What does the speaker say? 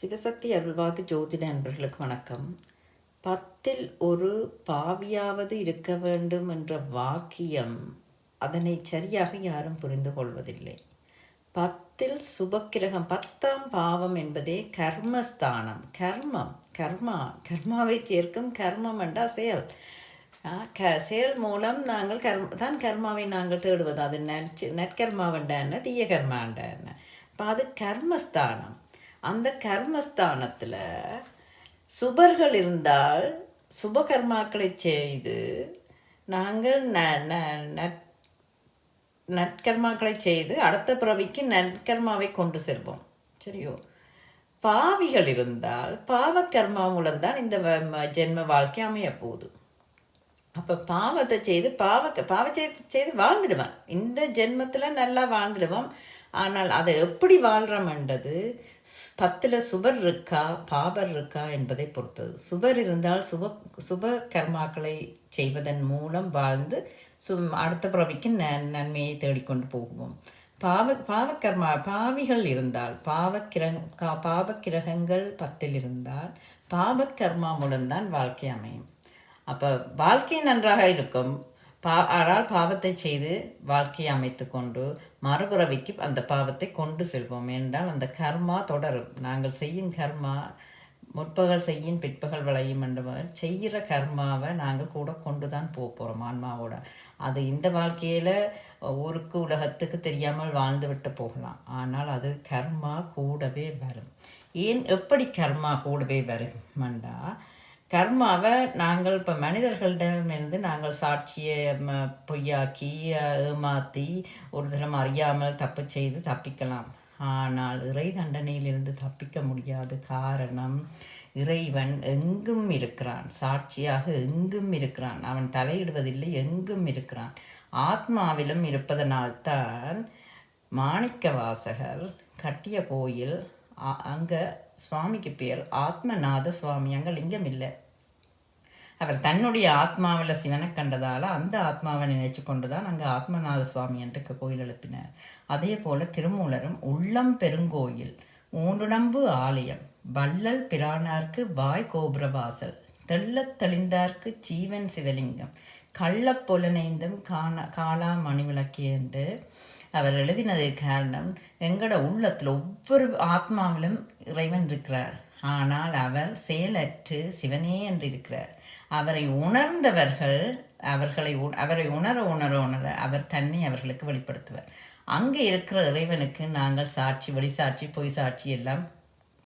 சிவசக்தி அருள்வாக்கு ஜோதிட நண்பர்களுக்கு வணக்கம். பத்தில் ஒரு பாவியாவது இருக்க வேண்டும் என்ற வாக்கியம் அதனை சரியாக யாரும் புரிந்து கொள்வதில்லை. பத்தில் சுபக்கிரகம் பத்தாம் பாவம் என்பதே கர்மஸ்தானம். கர்மம் கர்மா கர்மாவை சேர்க்கும் கர்மம் என்ற செயல். ஆ, க செயல் மூலம் நாங்கள் கர்ம தான் கர்மாவை நாங்கள் தேடுவது. அது நற்று நற்கர்மாவண்ட என்ன தீய கர்மாண்ட என்ன இப்போ அது கர்மஸ்தானம். அந்த கர்மஸ்தானத்தில் சுபர்கள் இருந்தால் சுபகர்மாக்களை செய்து நாங்கள் ந ந நட் நற்கர்மாக்களை செய்து அடுத்த பிறவிக்கு நற்கர்மாவை கொண்டு செல்வோம். சரியோ? பாவிகள் இருந்தால் பாவக்கர்மா மூலம்தான் இந்த வ- ஜென்ம வாழ்க்கை அமைய போகுது. அப்போ பாவத்தை செய்து பாவ பாவ செய்து செய்து வாழ்ந்துடுவான். இந்த ஜென்மத்தில் நல்லா வாழ்ந்துடுவோம் ஆனால் அதை எப்படி வாழ்கிறோம்ன்றது பத்தில் சுபர் இருக்கா? பாபர் இருக்கா? என்பதை பொறுத்தது. சுபர் இருந்தால் சுப சுப கர்மாக்களை செய்வதன் மூலம் வாழ்ந்து சு அடுத்த பிறவிக்கு ந நன்மையை தேடிக்கொண்டு போகுவோம். பாவ பாவக்கர்மா பாவிகள் இருந்தால் பாவக்கிர கா பாவக்கிரகங்கள் பத்தில் இருந்தால் பாவக்கர்மா மூலம்தான் வாழ்க்கை அமையும். அப்போ வாழ்க்கை நன்றாக இருக்கும். பா ஆனால் பாவத்தை செய்து வாழ்க்கையை அமைத்து கொண்டு மறுபிறவிக்கு அந்த பாவத்தை கொண்டு செல்வோம். என்றால் அந்த கர்மா தொடரும். நாங்கள் செய்யும் கர்மா முற்பகல் செய்யும் பிற்பகல் விளையும் என்றவர் செய்கிற கர்மாவை நாங்கள் கூட கொண்டு தான் போக போகிறோம் ஆன்மாவோட. அது இந்த வாழ்க்கையில் ஊருக்கு உலகத்துக்கு தெரியாமல் வாழ்ந்து விட்டு போகலாம். ஆனால் அது கர்மா கூடவே வரும். ஏன் எப்படி கர்மா கூடவே வருமண்டா? கர்மாவை நாங்கள் இப்போ மனிதர்களிடமிருந்து நாங்கள் சாட்சியை ம, பொய்யாக்கி ஏமாற்றி ஏமாத்தி ஒரு தரம் அறியாமல் தப்பு செய்து தப்பிக்கலாம். ஆனால் இறை தண்டனையிலிருந்து தப்பிக்க முடியாது. காரணம் இறைவன் எங்கும் இருக்கிறான். சாட்சியாக எங்கும் இருக்கிறான். அவன் தலையிடுவதில்லை எங்கும் இருக்கிறான். ஆத்மாவிலும் இருப்பதனால்தான் மாணிக்க வாசகர் கட்டிய கோயில் அங்கே சுவாமிக்கு பேர் ஆத்மநாத சுவாமி. அங்கே லிங்கம் இல்லை. அவர் தன்னுடைய ஆத்மாவில் சிவனை கண்டதால் அந்த ஆத்மாவை நினைச்சு கொண்டு தான் அங்கே ஆத்மநாத சுவாமி என்று கோயில் எழுப்பினார். அதே போல திருமூலரும் உள்ளம் பெருங்கோயில் ஊனுடம்பு ஆலயம் வள்ளல் பிரானார்க்கு வாய் கோபுரவாசல் தெள்ளத் தெளிந்தார்க்கு சீவன் சிவலிங்கம் கள்ளப்பொலனைந்தும் காண காளா மணிவிளக்கு என்று அவர் எழுதினது காரணம் எங்களோட உள்ளத்தில் ஒவ்வொரு ஆத்மாவிலும் இறைவன் இருக்கிறார். ஆனால் அவர் செயலற்று சிவனே என்று இருக்கிறார். அவரை உணர்ந்தவர்கள் அவர்களை அவரை உணர உணர உணர அவர் தன்னை அவர்களுக்கு வெளிப்படுத்துவார். அங்கே இருக்கிற இறைவனுக்கு நாங்கள் சாட்சி வழி சாட்சி பொய் சாட்சி எல்லாம்